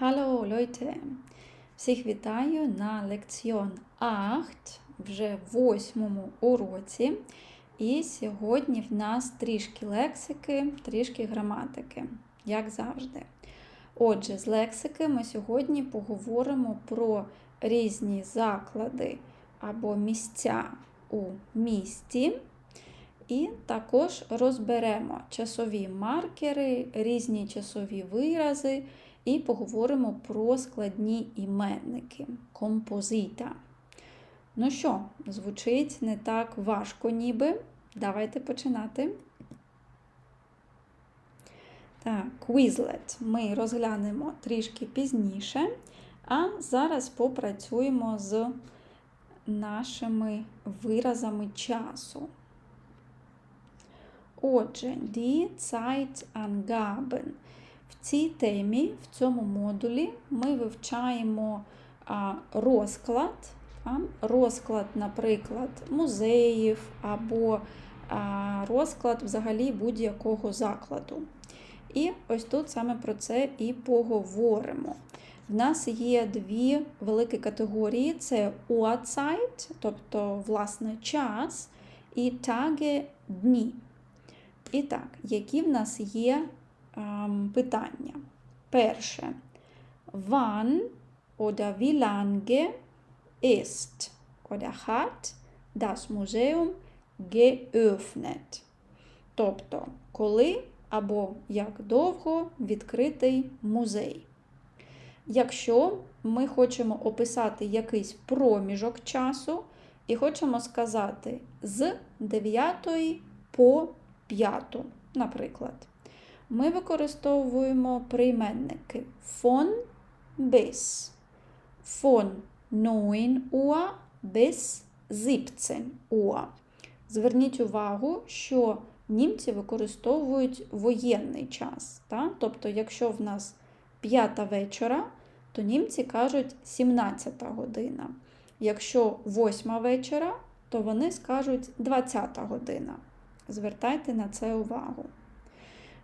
Hallo Leute! Всіх вітаю на лекціон 8, вже в восьмому уроці. І сьогодні в нас трішки лексики, трішки граматики, як завжди. Отже, з лексики ми сьогодні поговоримо про різні заклади або місця у місті. І також розберемо часові маркери, різні часові вирази і поговоримо про складні іменники композита. Ну що, звучить не так важко, ніби. Давайте починати. Так, Quizlet ми розглянемо трішки пізніше, а зараз попрацюємо з нашими виразами часу. Отже, die Zeitangaben. В цій темі, в цьому модулі, ми вивчаємо розклад, розклад, наприклад, музеїв або розклад взагалі будь-якого закладу. І ось тут саме про це і поговоримо. В нас є дві великі категорії: це Uhrzeit, тобто, власне, час, і таге дні. І так, які в нас є питання? Перше. Wann oder wie lange ist oder hat das Museum geöffnet? Тобто, коли або як довго відкритий музей. Якщо ми хочемо описати якийсь проміжок часу і хочемо сказати з 9 по 5, наприклад, ми використовуємо прийменники von bis, von 9 Uhr bis 17 Uhr. Зверніть увагу, що німці використовують воєнний час. Та? Тобто, якщо в нас п'ята вечора, то німці кажуть 17 година. Якщо восьма вечора, то вони скажуть 20 година. Звертайте на це увагу.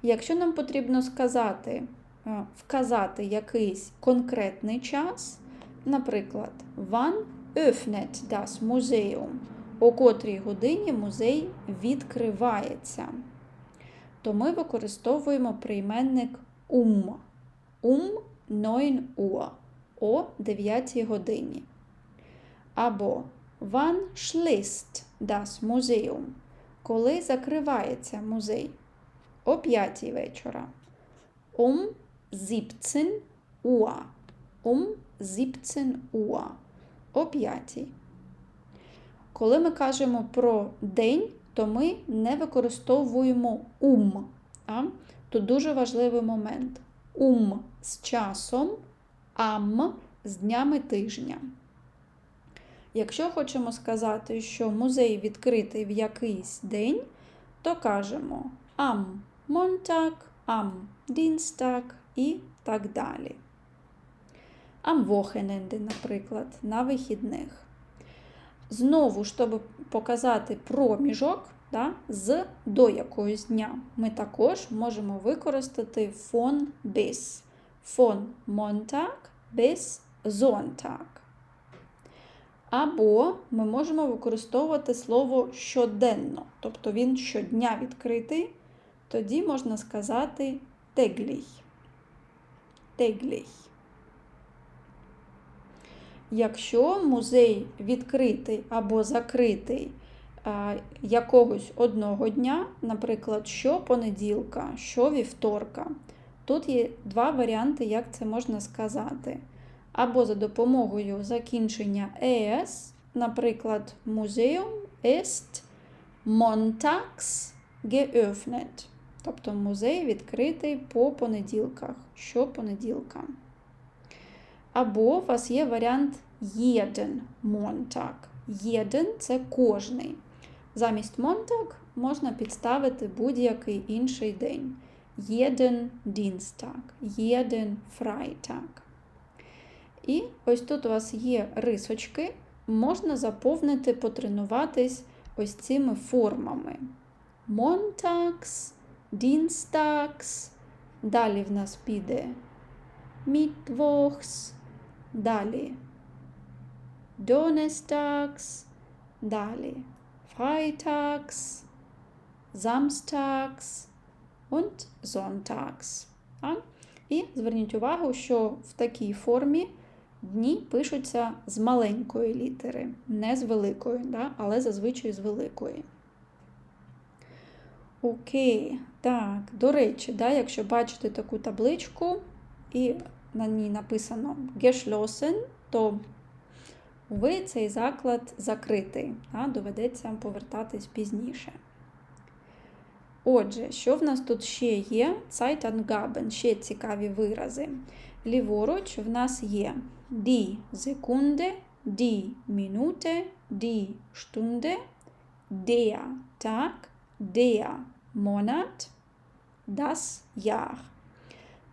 Якщо нам потрібно сказати, е, вказати якийсь конкретний час, наприклад, wann öffnet das Museum, о котрій годині музей відкривається, то ми використовуємо прийменник um. Um 9 Uhr о 9 годині. Або wann schließt das Museum, коли закривається музей о 5 вечора. Um 17 Uhr. Um 17 Uhr. О 5. Коли ми кажемо про день, то ми не використовуємо ум. А? Тут дуже важливий момент. Ум з часом, ам з днями тижня. Якщо хочемо сказати, що музей відкритий в якийсь день, то кажемо ам Montag, am Dienstag і так далі. Am Wochenende, наприклад, на вихідних. Знову, щоб показати проміжок да, з до якогось дня, ми також можемо використати von bis. Von Montag bis Sonntag. Або ми можемо використовувати слово щоденно, тобто він щодня відкритий, тоді можна сказати теглій. Теглій. Якщо музей відкритий або закритий якогось одного дня, наприклад, щопонеділка, щовівторка, тут є два варіанти, як це можна сказати. Або за допомогою закінчення «es», наприклад, Museum ist montags geöffnet. Тобто музей відкритий по понеділках, щопонеділка. Або у вас є варіант jeden Montag. Jeden – це кожний. Замість Montag можна підставити будь-який інший день. Jeden Dienstag, jeden Freitag. І ось тут у вас є рисочки, можна заповнити, потренуватись ось цими формами. Montags, Dienstags, далі в нас піде Mittwochs. Далі. Donnerstags. Далі. Freitags. Samstags und Sonntags. А? І зверніть увагу, що в такій формі дні пишуться з маленької літери, не з великої, да? але зазвичай з великої. Окей, так, до речі, да, якщо бачите таку табличку і на ній написано geschlossen, то ви цей заклад закритий, да, доведеться повертатись пізніше. Отже, що в нас тут ще є? Zeitangaben, ще цікаві вирази. Ліворуч в нас є die Sekunde, die Minute, die Stunde, der Tag, der Monat, das Jahr.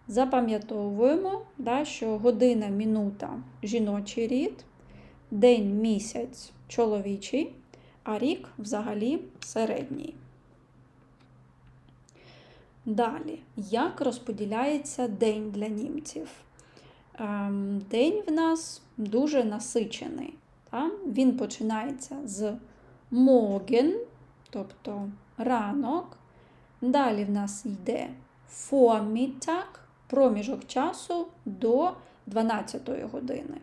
Запам'ятовуємо, да, що година, минута жіночий рід, день місяць чоловічий, а рік взагалі середній. Далі, як розподіляється день для німців? Ем, день в нас дуже насичений. Він починається з morgen, тобто ранок. Далі в нас йде Vormittag, проміжок часу до 12 години.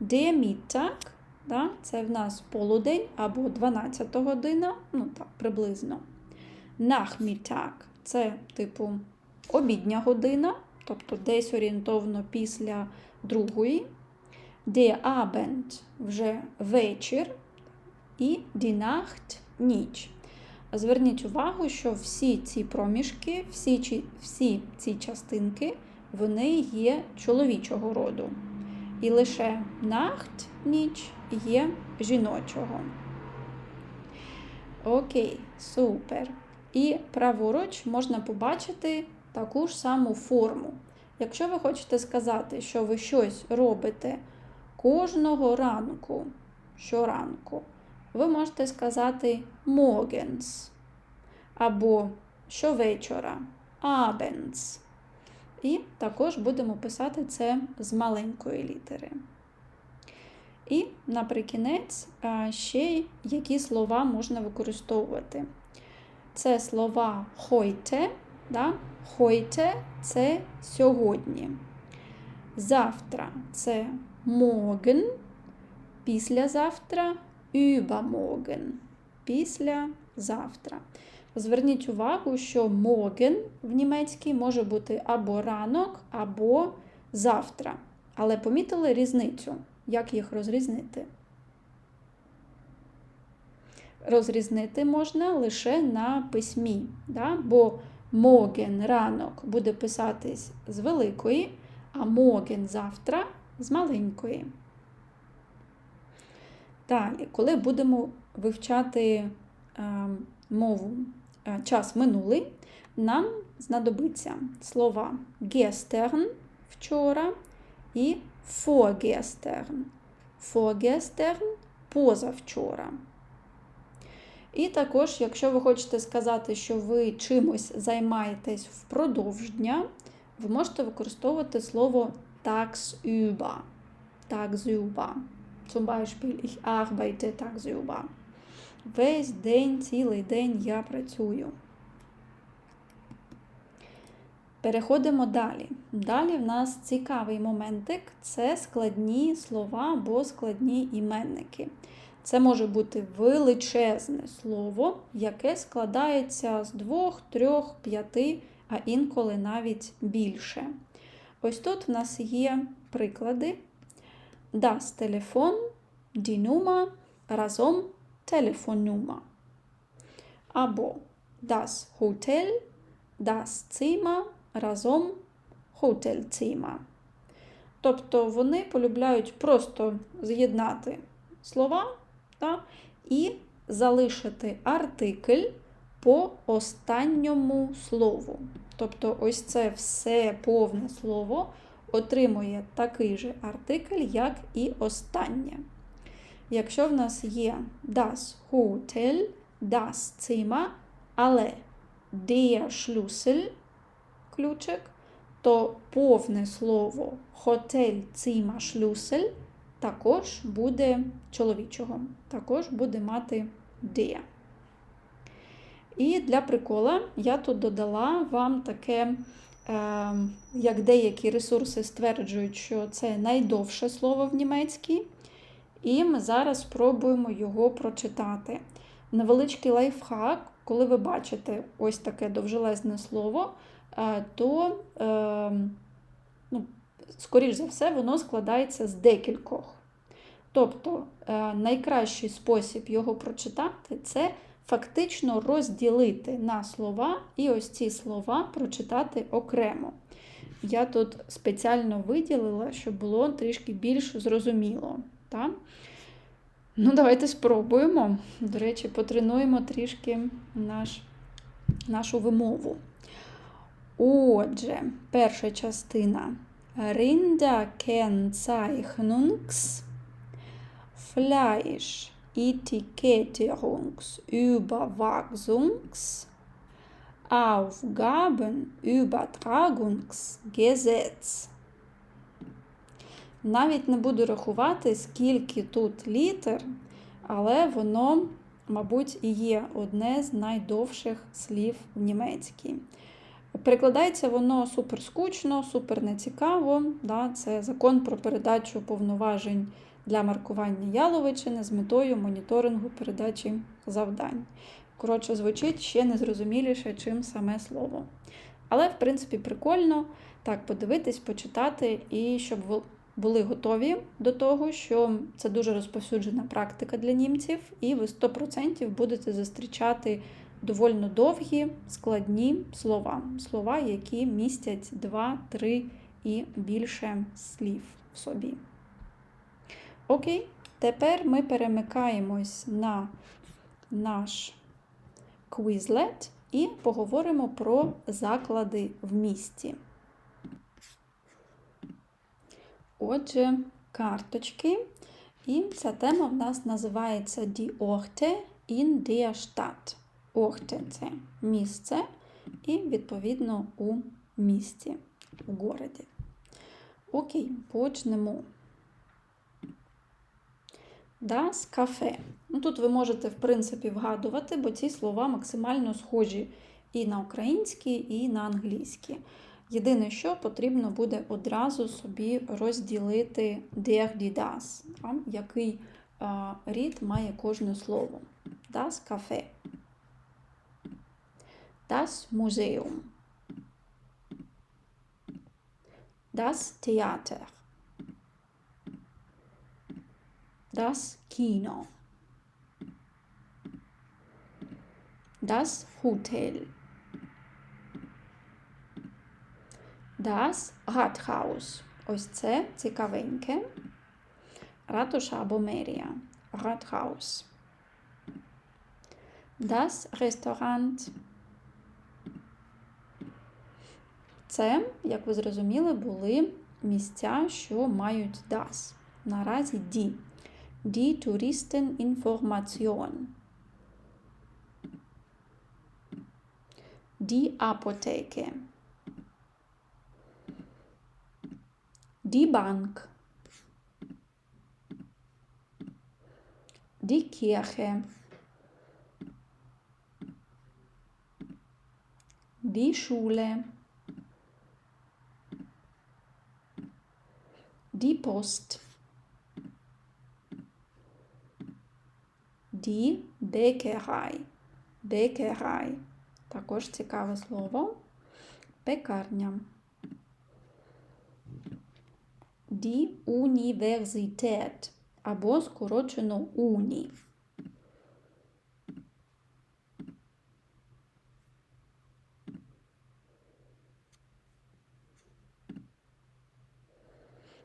Mittag, да, це в нас полудень або 12 година, ну так, приблизно. Nachmittag – це типу обідня година, тобто десь орієнтовно після другої. Der Abend – вже вечір. І Nacht – ніч. Зверніть увагу, що всі ці проміжки, всі, всі ці частинки, вони є чоловічого роду. І лише нахт ніч є жіночого. Окей, супер. І праворуч можна побачити таку ж саму форму. Якщо ви хочете сказати, що ви щось робите кожного ранку, щоранку, ви можете сказати morgens або щовечора abends. І також будемо писати це з маленької літери. І наприкінець ще які слова можна використовувати. Це слова heute, да? heute – це сьогодні. Завтра це morgen, післязавтра übermorgen, післязавтра. Зверніть увагу, що morgen в німецькій може бути або ранок, або завтра. Але помітили різницю, як їх розрізнити? Розрізнити можна лише на письмі, да? бо morgen ранок буде писатись з великої, а morgen завтра з маленької. Далі, коли будемо вивчати е, мову е, час минулий, нам знадобиться слова gestern вчора і vorgestern. Vorgestern позавчора. І також, якщо ви хочете сказати, що ви чимось займаєтесь впродовж дня, ви можете використовувати слово tagsüber. Zum Beispiel, ich arbeite tagsüber. Весь день, цілий день я працюю. Переходимо далі. Далі в нас цікавий моментик це складні слова або складні іменники. Це може бути величезне слово, яке складається з двох, трьох, п'яти, а інколи навіть більше. Ось тут в нас є приклади. Das Telefon, die Nummer, разом Telefonnummer. Або das Hotel, das Zimmer, разом Hotelzimmer. Тобто вони полюбляють просто з'єднати слова та, і залишити артикль по останньому слову. Тобто, ось це все повне слово отримує такий же артикль, як і останнє. Якщо в нас є das Hotel, das Zimmer, але der Schlüssel, ключик, то повне слово Hotel Zimmer Schlüssel також буде чоловічого, також буде мати der. І для прикола я тут додала вам таке, як деякі ресурси стверджують, що це найдовше слово в німецькій. І ми зараз спробуємо його прочитати. Невеличкий лайфхак, коли ви бачите ось таке довжелезне слово, е, то, е, ну, скоріш за все, воно складається з декількох. Тобто е, найкращий спосіб його прочитати це фактично розділити на слова і ось ці слова прочитати окремо. Я тут спеціально виділила, щоб було трішки більш зрозуміло. Так? Ну, давайте спробуємо. До речі, потренуємо трішки наш, нашу вимову. Отже, перша частина. Rinderkennzeichnungs Fleisch Etiketierungsüberwachungs Aufgabenübertragungsgesetz. Навіть не буду рахувати, скільки тут літер, але воно, мабуть, і є одне з найдовших слів в німецькій. Перекладається воно супер скучно, супер нецікаво. Да? Це закон про передачу повноважень для маркування яловичини з метою моніторингу передачі завдань. Коротше, звучить ще незрозуміліше, чим саме слово. Але, в принципі, прикольно так подивитись, почитати, і щоб були готові до того, що це дуже розповсюджена практика для німців, і ви 100% будете зустрічати доволі довгі, складні слова. Слова, які містять 2, 3 і більше слів в собі. Окей, тепер ми перемикаємось на наш Quizlet і поговоримо про заклади в місті. Отже, карточки. І ця тема в нас називається Die Orte in der Stadt. Орте це місце, і, відповідно, у місті, у городі. Окей, почнемо. Das Café. Ну, Тут ви можете, в принципі, вгадувати, бо ці слова максимально схожі і на українські, і на англійські. Єдине, що потрібно буде одразу собі розділити der, die, das, який рід має кожне слово. Das Café. Das Museum. Das Theater. Das Kino. Das Hotel. Das Rathaus. Ось це цікавеньке. Ратуша або мерія. Rathaus. Das Restaurant. Це, як ви зрозуміли, були місця, що мають das. Наразі die. Die Touristeninformation. Die Apotheke. Die Bank. Die Kirche. Die Schule. Die Post. Die Bäckerei. Bäckerei. Також цікаве слово. Пекарня. Die Universität. Або скорочено Уні.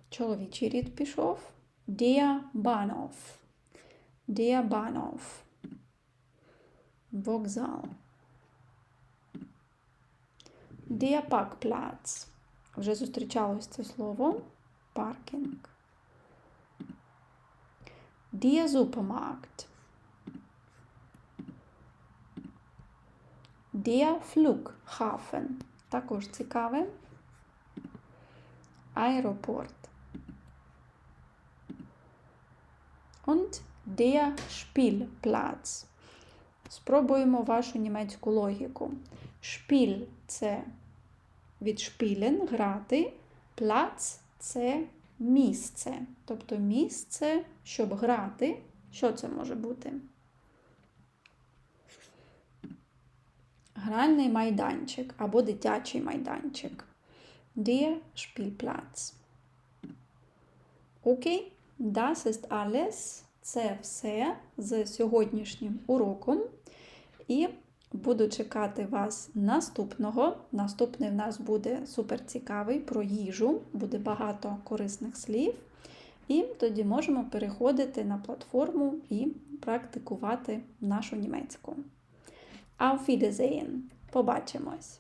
Чоловічий рід пішов. Der Bahnhof. Der Bahnhof. Вокзал. Der Parkplatz. Вже зустрічалось це слово. Паркінг. Der Supermarkt. Der Flughafen. Також цікаве. Aeroport. Und der Spielplatz. Спробуємо вашу німецьку логіку. Шпіль це від шпілен грати, плац це місце. Тобто місце, щоб грати. Що це може бути? Гральний майданчик або дитячий майданчик. Der Spielplatz. Окей, das ist alles. Це все з сьогоднішнім уроком. І буду чекати вас наступного. Наступний в нас буде супер цікавий про їжу, буде багато корисних слів. І тоді можемо переходити на платформу і практикувати нашу німецьку. Auf Wiedersehen! Побачимось!